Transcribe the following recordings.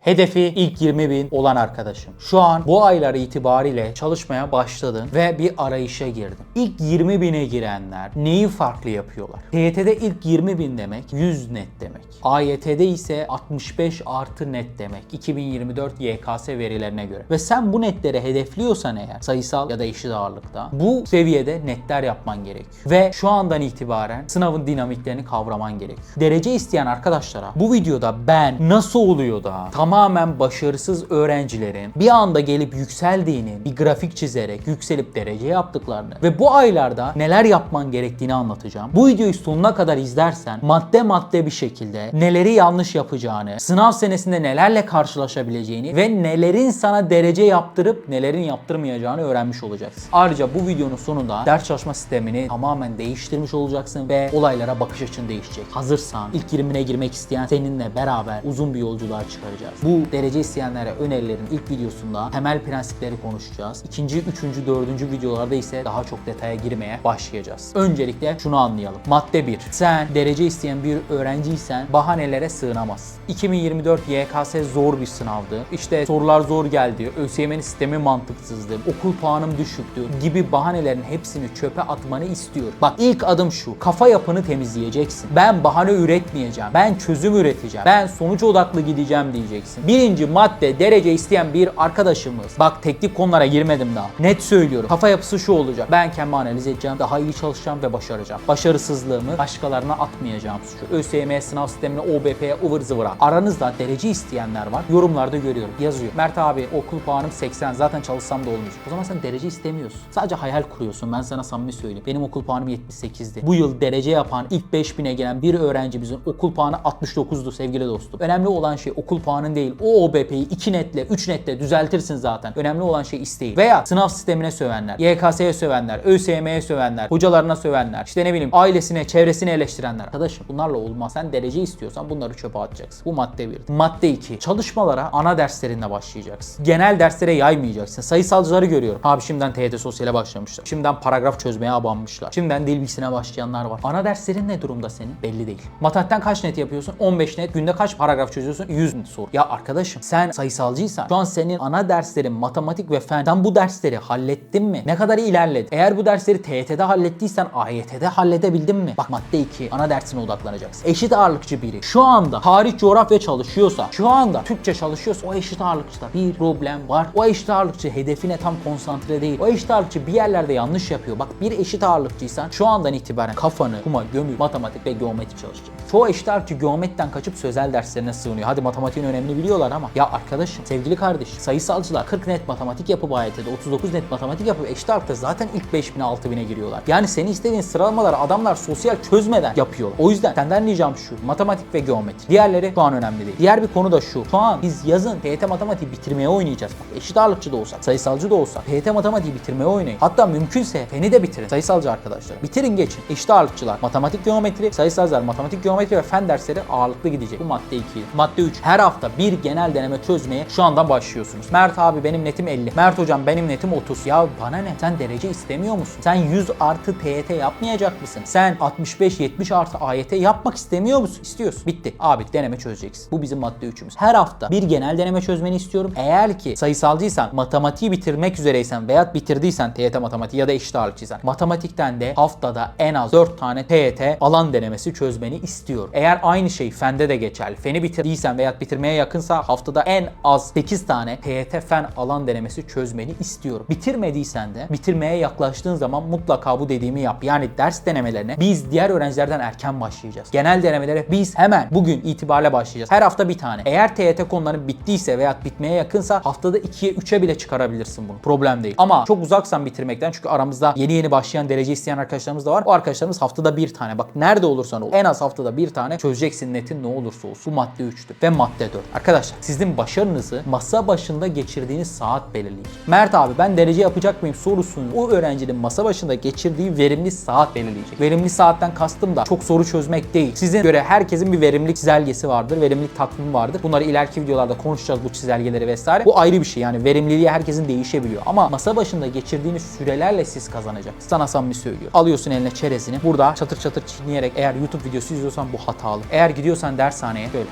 Hedefi ilk 20 bin olan arkadaşım. Şu an bu aylar itibariyle çalışmaya başladın ve bir arayışa girdin. İlk 20 bine girenler neyi farklı yapıyorlar? TYT'de ilk 20 bin demek 100 net demek. AYT'de ise 65 artı net demek. 2024 YKS verilerine göre. Ve sen bu netleri hedefliyorsan eğer sayısal ya da eşit ağırlıkta bu seviyede netler yapman gerekiyor. Ve şu andan itibaren sınavın dinamiklerini kavraman gerekiyor. Derece isteyen arkadaşlara bu videoda ben nasıl oluyor da tamamen başarısız öğrencilerin bir anda gelip yükseldiğini bir grafik çizerek yükselip derece yaptıklarını ve bu aylarda neler yapman gerektiğini anlatacağım. Bu videoyu sonuna kadar izlersen madde madde bir şekilde neleri yanlış yapacağını, sınav senesinde nelerle karşılaşabileceğini ve nelerin sana derece yaptırıp nelerin yaptırmayacağını öğrenmiş olacaksın. Ayrıca bu videonun sonunda ders çalışma sistemini tamamen değiştirmiş olacaksın ve olaylara bakış açın değişecek. Hazırsan ilk 20'ne girmek isteyen seninle beraber uzun bir yolculuğa çıkaracağız. Bu derece isteyenlere önerilerin ilk videosunda temel prensipleri konuşacağız. İkinci, üçüncü, dördüncü videolarda ise daha çok detaya girmeye başlayacağız. Öncelikle şunu anlayalım. Madde 1. Sen derece isteyen bir öğrenciysen bahanelere sığınamazsın. 2024 YKS zor bir sınavdı. İşte sorular zor geldi. ÖSYM'nin sistemi mantıksızdı. Okul puanım düşüktü gibi bahanelerin hepsini çöpe atmanı istiyorum. Bak ilk adım şu. Kafa yapını temizleyeceksin. Ben bahane üretmeyeceğim. Ben çözüm üreteceğim. Ben sonuç odaklı gideceğim diyeceksin. Birinci madde derece isteyen bir arkadaşımız. Bak teknik konulara girmedim daha. Net söylüyorum. Kafa yapısı şu olacak. Ben kendimi analiz edeceğim. Daha iyi çalışacağım ve başaracağım. Başarısızlığımı başkalarına atmayacağım suçu. ÖSYM sınav sistemine OBP'ye ıvır zıvıra. Aranızda derece isteyenler var. Yorumlarda görüyorum. Yazıyor. Mert abi okul puanım 80. Zaten çalışsam da olmayacak. O zaman sen derece istemiyorsun. Sadece hayal kuruyorsun. Ben sana samimi söyleyeyim. Benim okul puanım 78'di. Bu yıl derece yapan ilk 5000'e gelen bir öğrencimizin okul puanı 69'du sevgili dostum. Önemli olan şey okul puanın değil. O OBP'yi 2 netle, 3 netle düzeltirsin zaten. Önemli olan şey isteği. Veya sınav sistemine sövenler, YKS'ye sövenler, ÖSYM'ye sövenler, hocalarına sövenler, işte ne bileyim ailesine, çevresini eleştirenler. Arkadaşım bunlarla olmaz. Sen derece istiyorsan bunları çöpe atacaksın. Bu madde 1. Madde 2. Çalışmalara ana derslerinde başlayacaksın. Genel derslere yaymayacaksın. Sayısalcıları görüyorum. Abi şimdiden TYT sosyale başlamışlar. Şimdiden paragraf çözmeye abanmışlar. Şimdiden dil bilgisine başlayanlar var. Ana derslerin ne durumda senin? Belli değil. Matematikten kaç net yapıyorsun? 15 net. Günde kaç paragraf çözüyorsun? 100 soru. Ya arkadaşım sen sayısalcıysan şu an senin ana derslerin matematik ve fen. Sen bu dersleri hallettin mi? Ne kadar ilerledin? Eğer bu dersleri TYT'de hallettiysen AYT'de halledebildin mi? Bak madde 2. Ana dersine odaklanacaksın. Eşit ağırlıkçı biri şu anda tarih coğrafya çalışıyorsa, şu anda Türkçe çalışıyorsa o eşit ağırlıkçıda bir problem var. O eşit ağırlıkçı hedefine tam konsantre değil. O eşit ağırlıkçı bir yerlerde yanlış yapıyor. Bak bir eşit ağırlıkçıysan şu andan itibaren kafanı kuma gömül matematik ve geometri çalışacaksın. Çoğu eşit ağırlıkçı geometriden kaçıp sözel derslerine sığınıyor. Hadi matematiğin önemini biliyorlar ama ya arkadaşım, sevgili kardeşim sayısalcılar 40 net matematik yapıp AYT'de 39 net matematik yapıp eşit ağırlıkta zaten ilk 5000'e 6000'e giriyorlar. Yani senin istediğin sıralamaları adamlar sosyal çözmeden yapıyor. O yüzden senden ricam şu. Matematik ve geometri. Diğerleri şu an önemli değil. Diğer bir konu da şu. Şu an biz yazın TYT matematiği bitirmeye oynayacağız. Bak eşit ağırlıkçı da olsak, sayısalcı da olsak TYT matematiği bitirmeye oynayın. Hatta mümkünse feni de bitirin. Sayısalcı arkadaşlar. Bitirin geçin. Eşit ağırlıkçılar. Matematik geometri, sayısalcılar matematik geometri ve fen dersleri ağırlıklı gidecek. Bu madde 2. Madde 3. Her hafta bir genel deneme çözmeye şu andan başlıyorsunuz. Mert abi benim netim 50. Mert hocam benim netim 30. Ya bana ne? Sen derece istemiyor musun? Sen 100 artı TYT yapmayacak mısın? Sen 65-70 artı AYT yapmak istemiyor musun? İstiyorsun. Bitti. Abi deneme çözeceksin. Bu bizim madde 3'ümüz. Her hafta bir genel deneme çözmeni istiyorum. Eğer ki sayısalcıysan, matematiği bitirmek üzereysen veya bitirdiysen TYT matematiği ya da eşit ağırlıkçıysan matematikten de haftada en az 4 tane TYT alan denemesi çözmeni istiyorum. Eğer aynı şey fende de geçerli. Feni bitirdiysen veya bitirmeye yakınsa haftada en az 8 tane TYT fen alan denemesi çözmeni istiyorum. Bitirmediysen de bitirmeye yaklaştığın zaman mutlaka bu dediğimi yap. Yani ders denemelerine biz diğer öğrencilerden erken başlayacağız. Genel denemelere biz hemen bugün itibariyle başlayacağız. Her hafta bir tane. Eğer TYT konuları bittiyse veya bitmeye yakınsa haftada 2'ye 3'e bile çıkarabilirsin bunu. Problem değil. Ama çok uzaksan bitirmekten çünkü aramızda yeni yeni başlayan derece isteyen arkadaşlarımız da var. O arkadaşlarımız haftada bir tane. Bak nerede olursan ol. En az haftada bir tane çözeceksin netin ne olursa olsun. Bu madde 3'tü. Ve madde 4. Arkadaşlar sizin başarınızı masa başında geçirdiğiniz saat belirleyecek. Mert abi ben derece yapacak mıyım sorusunu o öğrencinin masa başında geçirdiği verimli saat belirleyecek. Verimli saatten kastım da çok soru çözmek değil. Sizin göre herkesin bir verimlilik çizelgesi vardır. Verimlilik takvimi vardır. Bunları ileriki videolarda konuşacağız bu çizelgeleri vesaire. Bu ayrı bir şey yani verimliliği herkesin değişebiliyor. Ama masa başında geçirdiğiniz sürelerle siz kazanacaksınız. Sana samimi söylüyor. Alıyorsun eline çerezini. Burada çatır çatır çiğneyerek eğer YouTube videosu izliyorsan bu hatalı. Eğer gidiyorsan dershaneye böyle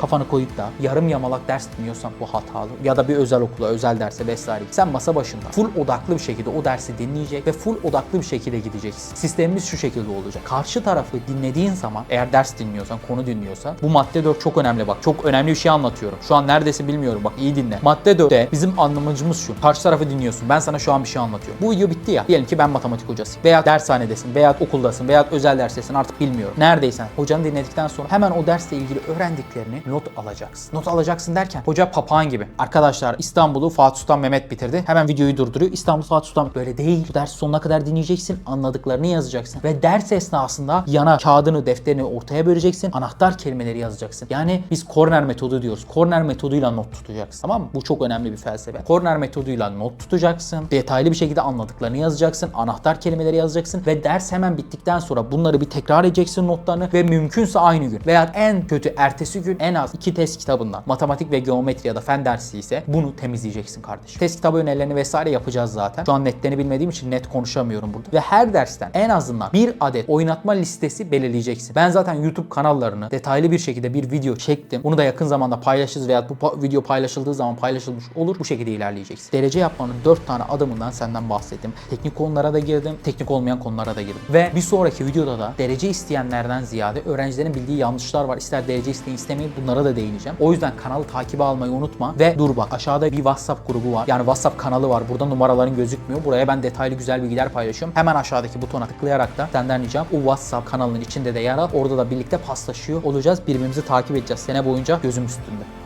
kafanı koyup da yarım yamalak ders dinliyorsan bu hatalı. Ya da bir özel okula, özel derse vesaire. Sen masa başında full odaklı bir şekilde o dersi dinleyecek ve full odaklı bir şekilde gideceksin. Sistemimiz şu şekilde olacak. Karşı tarafı dinlediğin zaman eğer ders dinliyorsan, konu dinliyorsan bu madde 4 çok önemli bak. Çok önemli bir şey anlatıyorum. Şu an neredesin bilmiyorum bak iyi dinle. Madde 4'te bizim anlamacımız şu. Karşı tarafı dinliyorsun. Ben sana şu an bir şey anlatıyorum. Bu video bitti ya. Diyelim ki ben matematik hocasıyım. Veya dershanedesin veya okuldasın veya özel derstesin artık bilmiyorum. Neredeysen hocanı dinledikten sonra hemen o dersle ilgili öğrendiklerini not alacaksın. Not alacaksın derken hoca papağan gibi. Arkadaşlar İstanbul'u Fatih Sultan Mehmet bitirdi. Hemen videoyu durduruyor. İstanbul Fatih Sultan böyle değil. Bu ders sonuna kadar dinleyeceksin. Anladıklarını yazacaksın. Ve ders esnasında yana kağıdını, defterini ortaya böleceksin. Anahtar kelimeleri yazacaksın. Yani biz korner metodu diyoruz. Korner metoduyla not tutacaksın. Tamam mı? Bu çok önemli bir felsefe. Korner metoduyla not tutacaksın. Detaylı bir şekilde anladıklarını yazacaksın. Anahtar kelimeleri yazacaksın. Ve ders hemen bittikten sonra bunları bir tekrar edeceksin notlarını ve mümkünse aynı gün veya en kötü ertesi gün en az iki test kitabından matematik ve geometri ya da fen dersi ise bunu temizleyeceksin kardeşim. Test kitabı önerilerini vesaire yapacağız zaten. Şu an netlerini bilmediğim için net konuşamıyorum burada. Ve her dersten en azından bir adet oynatma listesi belirleyeceksin. Ben zaten YouTube kanallarını detaylı bir şekilde bir video çektim. Bunu da yakın zamanda paylaşırız veya bu video paylaşıldığı zaman paylaşılmış olur. Bu şekilde ilerleyeceksin. Derece yapmanın 4 tane adımından senden bahsettim. Teknik konulara da girdim. Teknik olmayan konulara da girdim. Ve bir sonraki videoda da derece isteyenlerden ziyade öğrencilerin bildiği yanlışlar var. İster derece isteyin istemeyin bunlara da değineceğim. O yüzden kanalı takibe almayı unutma. Ve dur bak aşağıda bir WhatsApp grubu var. Yani WhatsApp kanalı var. Burada numaraların gözükmüyor. Buraya ben detaylı güzel bilgiler paylaşıyorum. Hemen aşağıdaki butona tıklayarak da senden ricam o WhatsApp kanalının içinde de yer al. Orada da birlikte paslaşıyor olacağız. Birbirimizi takip edeceğiz. Sene boyunca gözüm üstünde.